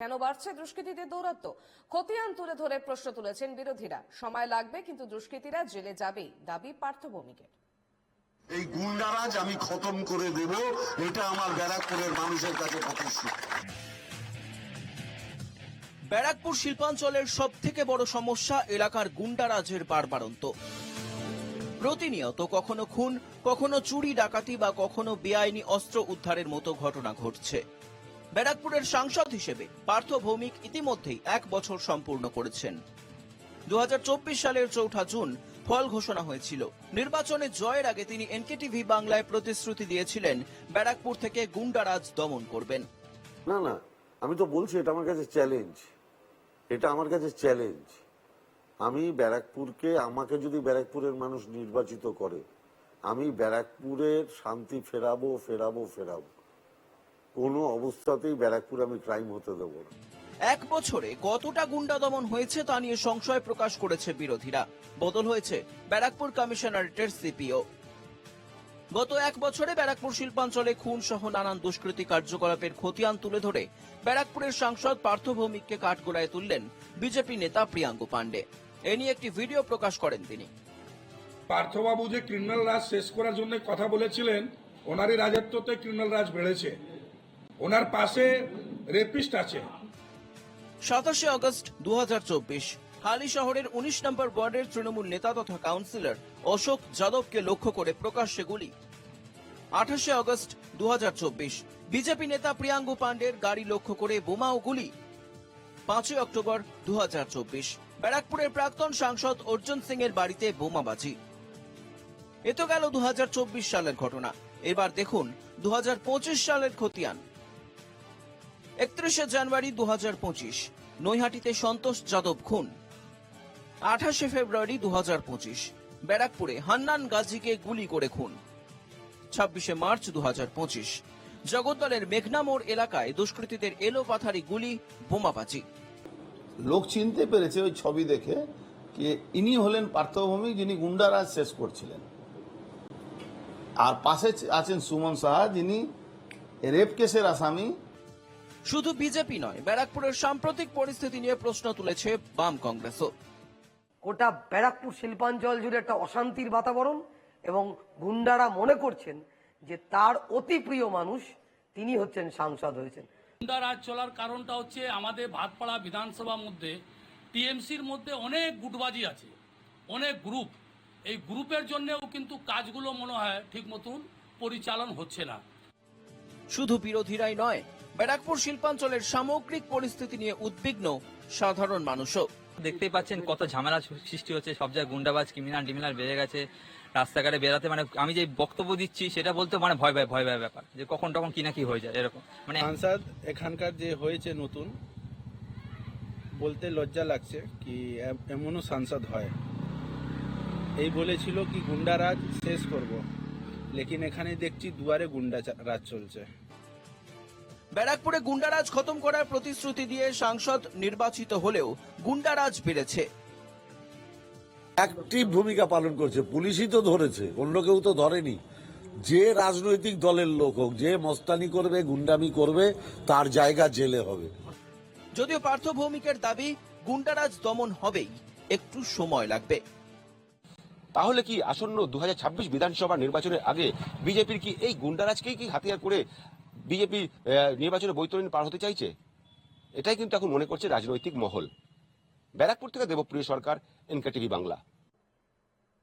কেন বাড়ছে দুষ্কৃতীদের দৌরাত্ম? খতিয়ান তুলে ধরে প্রশ্ন তুলেছেন বিরোধীরা। সময় লাগবে কিন্তু দুষ্কৃতীরা জেলে যাবেই দাবি পার্থভৌমিকের। এই গুন্ডারাজ আমি খতম করে দেব এটা আমার ব্যারাকপুরের মানুষের কাছে প্রতিশ্রুতি ব্যারাকপুর শিল্পাঞ্চলের সব থেকে বড় সমস্যা এলাকার গুন্ডারাজের বারবারন্ত। প্রতিনিয়ত কখনো খুন কখনো চুরি ডাকাতি বা কখনো বেআইনি অস্ত্র উদ্ধারের মতো ঘটনা ঘটছে। ব্যারাকপুরের সাংসদ হিসেবে পার্থ ভৌমিক ইতিমধ্যেই এক বছর সম্পূর্ণ করেছেন। দু হাজার চব্বিশ সালের চৌঠা জুন ফল ঘোষণা হয়েছিল। নির্বাচনে জয়ের আগে তিনি এনকেটিভি বাংলায় প্রতিশ্রুতি দিয়েছিলেন, ব্যারাকপুর থেকে গুন্ডারাজ দমন করবেন। না না, আমি তো বলছি এটা আমার কাছে চ্যালেঞ্জ এটা আমার কাছে চ্যালেঞ্জ আমি ব্যারাকপুরকে, আমাকে যদি ব্যারাকপুরের মানুষ নির্বাচিত করে, আমি ব্যারাকপুরের শান্তি ফেরাবো ফেরাবো ফেরাবো। কোনো অবস্থাতেই ব্যারাকপুর আমি ক্রাইম হতে দেবো না। এক বছরে কতটা গুন্ডা দমন হয়েছে তা নিয়ে সংশয় প্রকাশ করেছে বিরোধীরা। বদল হয়েছে ব্যারাকপুর কমিশনারেটের সিপিও গত এক বছরে ব্যারাকপুর শিল্পাঞ্চলে খুন সহ নানান দুষ্কৃতী কার্যকলাপের খতিয়ান তুলে ধরে ব্যারাকপুরের সাংসদ পার্থ ভৌমিককে কাঠগোড়ায় তুললেন বিজেপি নেতা প্রিয়াঙ্কু পাণ্ডে। এ নিয়ে একটি ভিডিও প্রকাশ করেন তিনি। পার্থবাবু যে ক্রিমিনাল রাজ শেষ করার জন্য কথা বলেছিলেন ওনারই রাজত্বতে ক্রিমিনাল রাজ বেড়েছে। ওনার পাশে রেপিস্ট আছে। সাতাশে আগস্ট দু হালি শহরের উনিশ নম্বর ওয়ার্ডের তৃণমূল নেতা তথা কাউন্সিলর অশোক যাদবকে লক্ষ্য করে প্রকাশ্যে গুলি। আঠাশে দুহাজার চব্বিশ, বিজেপি নেতা প্রিয়াঙ্গু পাণ্ডের গাড়ি লক্ষ্য করে বোমা ও গুলি। পাঁচই অক্টোবর দু ব্যারাকপুরের প্রাক্তন সাংসদ অর্জুন সিং এর বাড়িতে বোমাবাজি। এ তো গেল দু হাজার চব্বিশ সালের ঘটনা। এবার দেখুন দু হাজার পঁচিশ সালের খতিয়ান। একত্রিশে জানুয়ারি দু হাজার পঁচিশ। নৈহাটিতে সন্তোষ যাদব খুন। আঠাশে ফেব্রুয়ারি দু হাজার পঁচিশ। ব্যারাকপুরে হান্নান গাজীকে গুলি করে খুন। ছাব্বিশে মার্চ দু হাজার পঁচিশ। জগদ্দলের মেঘনামোড় এলাকায় দুষ্কৃতীদের এলো পাথারি গুলি, বোমাবাজি। লোক চিনতে পেরেছে ওই ছবি দেখে যে ইনি হলেন পার্থভূমি যিনি গুন্ডারাজ শেষ করছিলেন। আর পাশে আছেন সুমন সাহা যিনি রেপ কেসের আসামি শুধু বিজেপি নয় ব্যারাকপুরের সাম্প্রতিক পরিস্থিতি নিয়ে প্রশ্ন তুলেছে বাম কংগ্রেসও। গোটা ব্যারাকপুর শিল্পাঞ্চল জুড়ে একটা অশান্তির বাতাবরণ এবং গুন্ডারা মনে করছেন যে তার অতি প্রিয় মানুষ তিনি হচ্ছেন সাংসদ হয়েছেন। গুন্ডা রাজ চলার কারণটা হচ্ছে আমাদের ভাতপাড়া বিধানসভার মধ্যে টিএমসির মধ্যে অনেক গুটবাজি আছে অনেক গ্রুপ। এই গ্রুপের জন্যও কিন্তু কাজগুলো মনে হয় ঠিক মতন পরিচালন হচ্ছে না। শুধু বিরোধীরাই নয় ব্যারাকপুর শিল্পাঞ্চলের সামগ্রিক পরিস্থিতি নিয়ে উদ্বিগ্ন সাধারণ মানুষও। দেখতেই পাচ্ছেন কত ঝামেলা সৃষ্টি হচ্ছে সব জায়গায় গুন্ডাবাজ ক্রিমিনাল টিমিনাল বেড়ে গেছে রাস্তাঘাটে বেরাতে মানে আমি যে বক্তব্য দিচ্ছি সেটা বলতে মানে ভয় ভয় ভয় ভয় ব্যাপার যে কখন তখন কি না কি হয়ে যায় এরকম। মানে সাংসদ এখানকার যে হয়েছে নতুন বলতে লজ্জা লাগছে কি এমনও সাংসদ হয়। এই বলেছিল কি গুন্ডারাজ শেষ করব। লেকিন এখানে দেখছি দুয়ারে গুন্ডা চা- রাজ চলছে। ব্যারাকপুরে গুন্ডারাজ খতম করার প্রতিশ্রুতি দিয়ে সাংসদ নির্বাচিত হলেও গুন্ডারাজ বেড়েছে। অ্যাক্টিভ ভূমিকা পালন করছে পুলিশই তো ধরেছে অন্য কেউ তো ধরেনি। যে রাজনৈতিক দলের লোক হোক যে মস্তানি করবে গুন্ডামি করবে তার জায়গা জেলে হবে। যদিও পার্থ ভৌমিকের দাবি গুন্ডারাজ দমন হবেই একটু সময় লাগবে। তাহলে কি আসন্ন দু হাজার ছাব্বিশ বিধানসভা নির্বাচনের আগে বিজেপির কি এই গুন্ডারাজকেই কি হাতিয়ার করে বিজেপি নির্বাচনে বৈতরণী পার হতে চাইছে? এটাই কিন্তু এখন মনে করছে রাজনৈতিক মহল। ব্যারাকপুর থেকে দেবপ্রিয় সরকার, এনকেটিভি বাংলা।